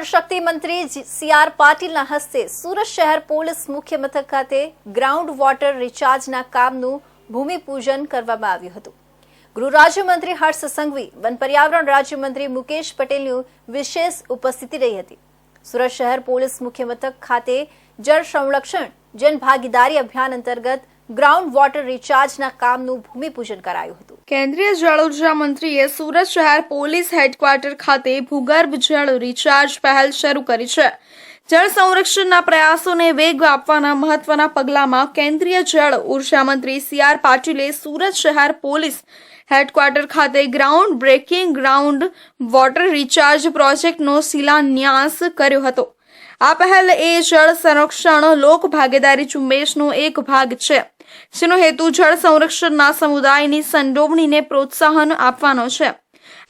જળશક્તિ મંત્રી જી- C R પાટીલના હસ્તે સુરત શહેર પોલીસ મુખ્ય મથક ખાતે ગ્રાઉન્ડ વોટર રિચાર્જના કામનું ભૂમિપૂજન કરવામાં આવ્યું હતું. ગૃહ રાજ્યમંત્રી હર્ષ સંઘવી, વન પર્યાવરણ રાજ્યમંત્રી મુકેશ પટેલની વિશેષ ઉપસ્થિતિ રહી હતી. સુરત શહેર પોલીસ મુખ્ય મથક ખાતે જળ સંરક્ષણ જન ભાગીદારી અભિયાન અંતર્ગત ગ્રાઉન્ડ વોટર રિચાર્જના કામનું ભૂમિપૂજન કરાયું હતું. કેન્દ્રીય જળ ઊર્જા મંત્રીએ સુરત શહેર પોલીસ હેડક્વાર્ટર ખાતે ભૂગર્ભ જળ રિચાર્જ પહેલ શરૂ કરી છે. જળ સંરક્ષણના પ્રયાસોને વેગ આપવાના મહત્વના પગલામાં કેન્દ્રીય જળ ઊર્જા મંત્રી સી આર પાટીલે સુરત શહેર પોલીસ હેડક્વાર્ટર ખાતે ground breaking ground water recharge પ્રોજેક્ટનો શિલાન્યાસ કર્યો હતો. આ પહેલ એ જળ સંરક્ષણ લોક ભાગીદારી ઝુંબેશનો એક ભાગ છે. જેનો હેતુ જળ સંરક્ષણના સમુદાયની સંડોવણીને પ્રોત્સાહન આપવાનો છે.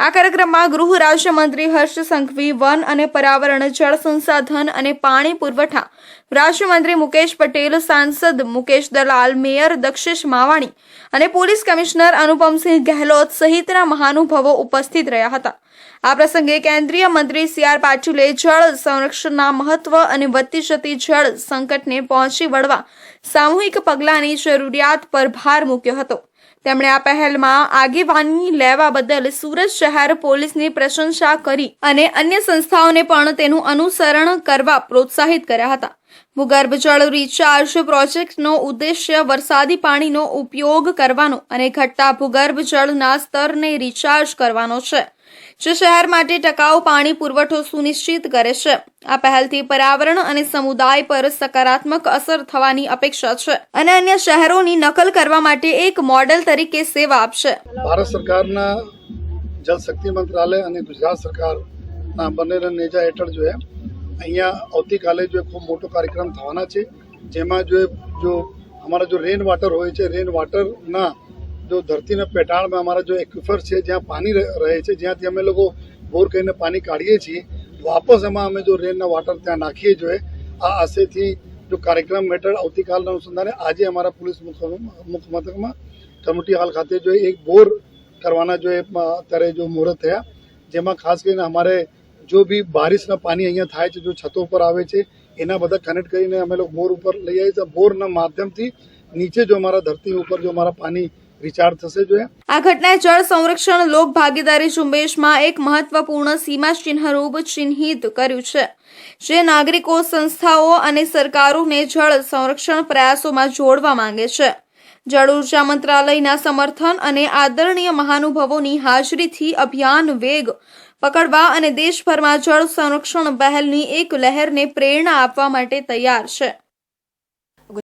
આ કાર્યક્રમમાં ગૃહ રાજ્યમંત્રી હર્ષ સંઘવી, વન અને પર્યાવરણ, જળ સંસાધન અને પાણી પુરવઠા રાજ્યમંત્રી મુકેશ પટેલ, સાંસદ મુકેશ દલાલ, મેયર દક્ષેશ માવાણી અને પોલીસ કમિશનર અનુપમસિંહ ગહેલોત સહિતના મહાનુભાવો ઉપસ્થિત રહ્યા હતા. આ પ્રસંગે કેન્દ્રીય મંત્રી સી આર પાટીલે જળ સંરક્ષણના મહત્વ અને વધતી જતી જળ સંકટને પહોંચી વળવા સામૂહિક પગલાંની જરૂરિયાત પર ભાર મૂક્યો હતો. તેમણે આ પહેલમાં આગેવાની લેવા બદલ સુરત શહેર પોલીસની પ્રશંસા કરી અને અન્ય સંસ્થાઓને પણ તેનું અનુસરણ કરવા પ્રોત્સાહિત કર્યા હતા. ભૂગર્ભ જળ રિચાર્જ પ્રોજેક્ટનો ઉદ્દેશ્ય વરસાદી પાણીનો ઉપયોગ કરવાનો અને ઘટતા ભૂગર્ભ જળના સ્તરને રિચાર્જ કરવાનો છે. જે શહેર માટે ટકાઉ પાણી પુરવઠો સુનિશ્ચિત કરે છે. આ પહેલથી પર્યાવરણ અને સમુદાય પર સકારાત્મક અસર થવાની અપેક્ષા છે અને અન્ય શહેરોની નકલ કરવા માટે એક મોડેલ તરીકે સેવા આપશે. ભારત સરકારના જલ શક્તિ મંત્રાલય અને ગુજરાત સરકારના બંનેના નેજા હેઠળ જો અહીંયા આવતીકાલે જો ખૂબ મોટો કાર્યક્રમ થવાના છે. જેમાં જો અમારા જો રેન વોટર હોય છે રેન વોટરના જો ધરતીના પેટાળમાં અમારા જો એક્વિફર છે, જ્યાં પાણી રહે છે, જ્યાંથી અમે લોકો બોર કરીને પાણી કાઢીએ છીએ, વાપસ એમાં અમે જો રેનના વોટર ત્યાં નાખીએ જોઈએ. આ આશયથી જો કાર્યક્રમ હેઠળ આવતીકાલના અનુસંધાને આજે અમારા પોલીસ મુખ્ય મથકમાં કમિટી હાલ ખાતે જો એક બોર કરવાના જો અત્યારે જો મુહૂર્ત થયા, જેમાં ખાસ કરીને અમારે જો બી બારિશના પાણી અહીંયા થાય છે, જો છતો ઉપર આવે છે, એના બધા કનેક્ટ કરીને અમે લોકો બોર ઉપર લઈ આવીએ છીએ. બોરના માધ્યમથી નીચે જો અમારા ધરતી ઉપર જો અમારા પાણી રિચાર્જ થશે જોઈએ આ ઘટનાએ જળ સંરક્ષણ લોક ભાગીદારી ઝુંબેશમાં એક મહત્વપૂર્ણ સીમાચિહ્નરૂપ ચિહ્નિત કર્યું છે. જે નાગરિકો, સંસ્થાઓ અને સરકારોને જળ સંરક્ષણ પ્રયાસોમાં જોડવા માંગે છે. જળ ઊર્જા મંત્રાલયના સમર્થન અને આદરણીય મહાનુભાવોની હાજરીથી અભિયાન વેગ પકડવા અને દેશભરમાં જળ સંરક્ષણ પહેલની એક લહેરને પ્રેરણા આપવા માટે તૈયાર છે.